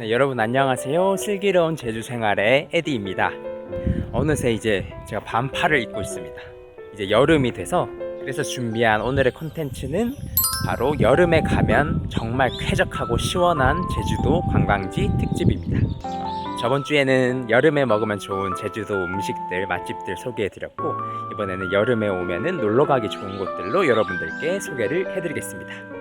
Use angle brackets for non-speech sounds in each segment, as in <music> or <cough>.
네, 여러분 안녕하세요. 슬기로운 제주 생활의 에디입니다. 어느새 이제 제가 반팔을 입고 있습니다. 이제 여름이 돼서 그래서 준비한 오늘의 콘텐츠는 바로 여름에 가면 정말 쾌적하고 시원한 제주도 관광지 특집입니다. 저번 주에는 여름에 먹으면 좋은 제주도 음식들, 맛집들 소개해드렸고 이번에는 여름에 오면은 놀러 가기 좋은 곳들로 여러분들께 소개를 해드리겠습니다.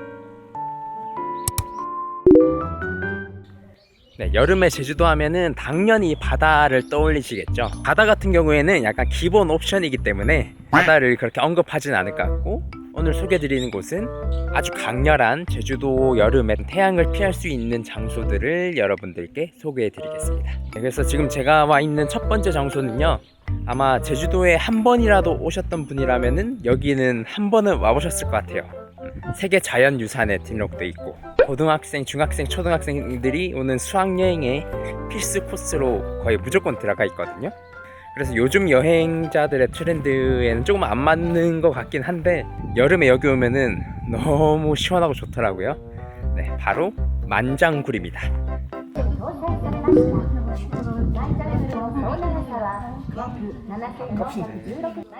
네, 여름에 제주도 하면은 당연히 바다를 떠올리시겠죠. 바다 같은 경우에는 약간 기본 옵션이기 때문에 바다를 그렇게 언급하진 않을 것 같고 오늘 소개드리는 곳은 아주 강렬한 제주도 여름에 태양을 피할 수 있는 장소들을 여러분들께 소개해드리겠습니다. 네, 그래서 지금 제가 와 있는 첫 번째 장소는요. 아마 제주도에 한 번이라도 오셨던 분이라면은 여기는 한 번은 와보셨을 것 같아요. 세계 자연유산에 등록돼 있고 고등학생, 중학생, 초등학생들이 오는 수학여행의 필수 코스로 거의 무조건 들어가 있거든요. 그래서 요즘 여행자들의 트렌드에는 조금 안 맞는 것 같긴 한데 여름에 여기 오면은 너무 시원하고 좋더라고요. 네, 바로 만장굴입니다.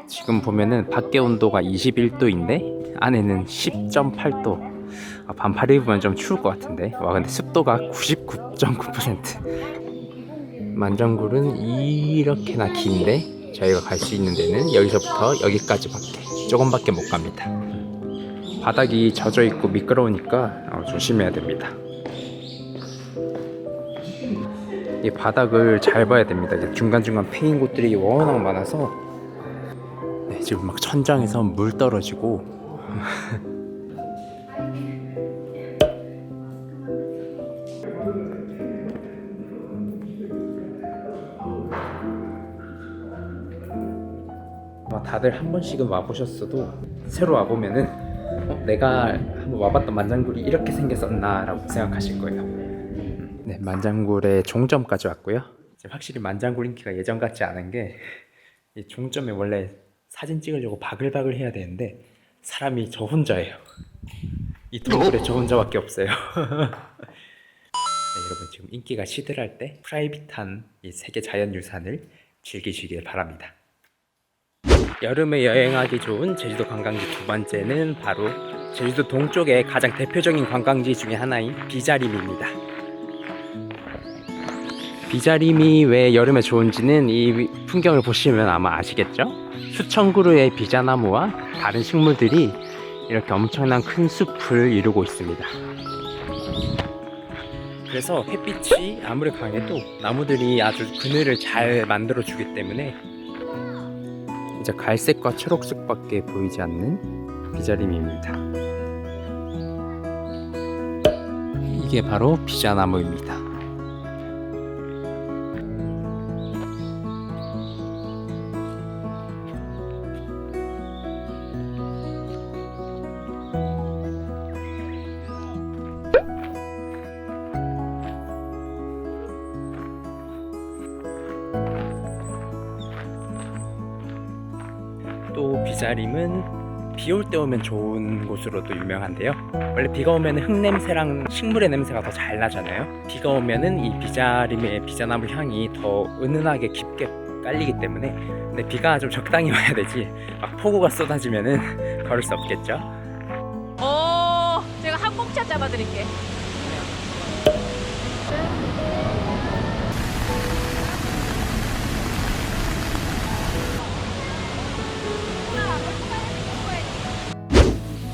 지금 보면은 밖에 온도가 21도인데 안에는 10.8도. 아, 반팔 입으면 좀 추울 것 같은데. 와 근데 습도가 99.9%. 만장굴은 이렇게나 긴데 저희가 갈 수 있는 데는 여기서부터 여기까지밖에 조금밖에 못 갑니다. 바닥이 젖어 있고 미끄러우니까 어, 조심해야 됩니다. 이 바닥을 잘 봐야 됩니다. 중간중간 패인 곳들이 워낙 많아서 네, 지금 막 천장에서 물 떨어지고 아마 다들 한 번씩은 와보셨어도 새로 와보면은 어, 내가 한번 와봤던 만장굴이 이렇게 생겼었나라고 생각하실 거예요. 네, 만장굴의 종점까지 왔고요. 이제 확실히 만장굴 인기가 예전 같지 않은 게 이 종점에 원래 사진 찍으려고 바글바글 해야 되는데 사람이 저 혼자예요. 이 동굴에 저 혼자밖에 없어요. <laughs> 네, 여러분 지금 인기가 시들할 때 프라이빗한 이 세계 자연유산을 즐기시길 바랍니다. 여름에 여행하기 좋은 제주도 관광지 두 번째는 바로 제주도 동쪽의 가장 대표적인 관광지 중에 하나인 비자림입니다. 비자림이 왜 여름에 좋은지는 이 풍경을 보시면 아마 아시겠죠? 수천 그루의 비자나무와 다른 식물들이 이렇게 엄청난 큰 숲을 이루고 있습니다. 그래서 햇빛이 아무리 강해도 나무들이 아주 그늘을 잘 만들어 주기 때문에 이제 갈색과 초록색밖에 보이지 않는 비자림입니다. 이게 바로 비자나무입니다. 또 비자림은 비 올 때 오면 좋은 곳으로 도 유명한데요. 원래 비가 오면 흙 냄새랑 식물의 냄새가 더 잘 나잖아요. 비가 오면은 이 비자림의 비자나무 향이 더 은은하게 깊게 깔리기 때문에 근데 비가 좀 적당히 와야 되지 막 폭우가 쏟아지면은 <laughs> 걸을 수 없겠죠. 어, 제가 항공차 잡아드릴게.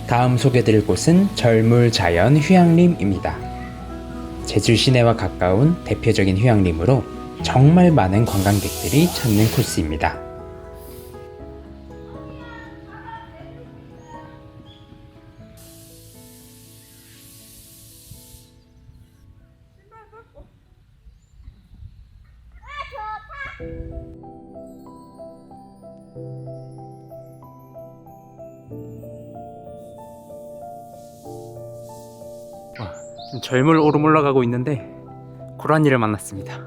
다음 소개드릴 곳은 절물자연 휴양림입니다. 제주 시내와 가까운 대표적인 휴양림으로 정말 많은 관광객들이 찾는 코스입니다. 오름 올라가고 있는데 고라니를 만났습니다.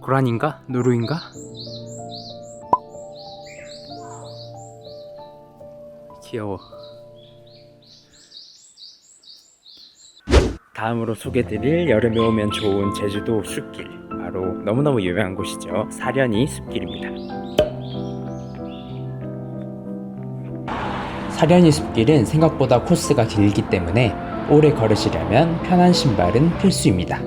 고라니인가? 누루인가? 귀여워. 다음으로 소개드릴 여름에 오면 좋은 제주도 숲길 바로 너무너무 유명한 곳이죠 사려니 숲길입니다 사려니 숲길은 생각보다 코스가 길기 때문에 오래 걸으시려면 편한 신발은 필수입니다.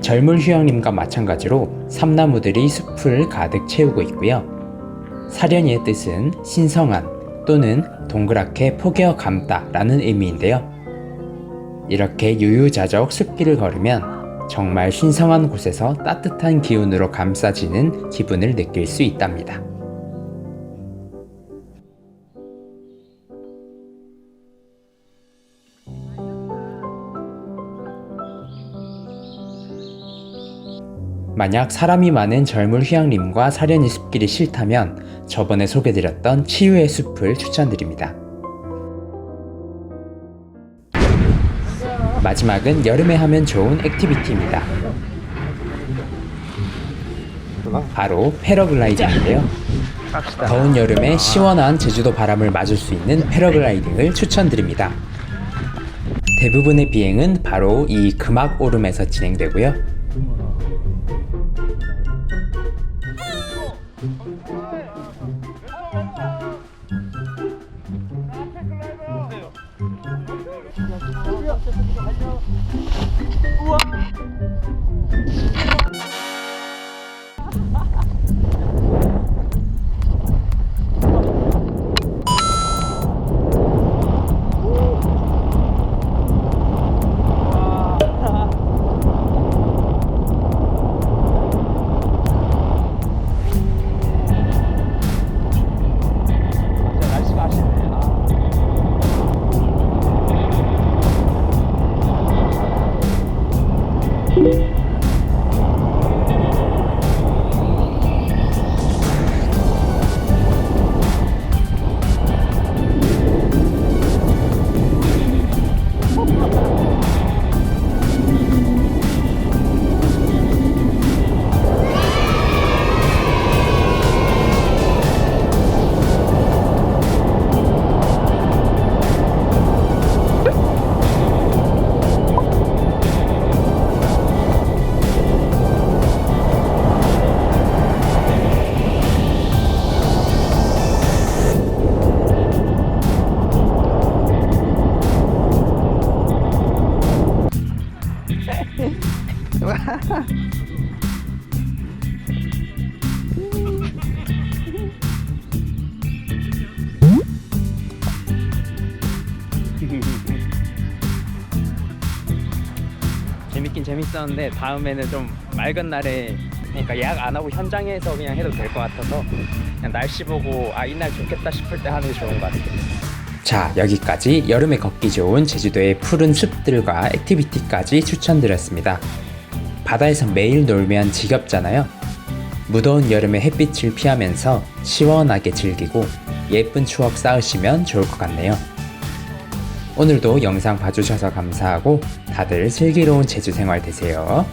젊은 휴양림과 마찬가지로 삼나무들이 숲을 가득 채우고 있고요. 사려니의 뜻은 신성한 또는 동그랗게 포개어 감다 라는 의미인데요. 이렇게 유유자적 숲길을 걸으면 정말 신성한 곳에서 따뜻한 기운으로 감싸지는 기분을 느낄 수 있답니다. 만약 사람이 많은 젊은 휴양림과 사려니 숲길이 싫다면 저번에 소개드렸던 치유의 숲을 추천드립니다. 마지막은 여름에 하면 좋은 액티비티입니다. 바로 패러글라이딩인데요. 더운 여름에 시원한 제주도 바람을 맞을 수 있는 패러글라이딩을 추천드립니다. 대부분의 비행은 바로 이 금악 오름에서 진행되고요. 재밌긴 재밌었는데 다음에는 좀 맑은 날에 그러니까 예약 안 하고 현장에서 그냥 해도 될 것 같아서 그냥 날씨 보고 아 이날 좋겠다 싶을 때 하는 게 좋은 것 같아요. 자 여기까지 여름에 걷기 좋은 제주도의 푸른 숲들과 액티비티까지 추천드렸습니다. 바다에서 매일 놀면 지겹잖아요. 무더운 여름의 햇빛을 피하면서 시원하게 즐기고 예쁜 추억 쌓으시면 좋을 것 같네요. 오늘도 영상 봐주셔서 감사하고 다들 슬기로운 제주 생활 되세요.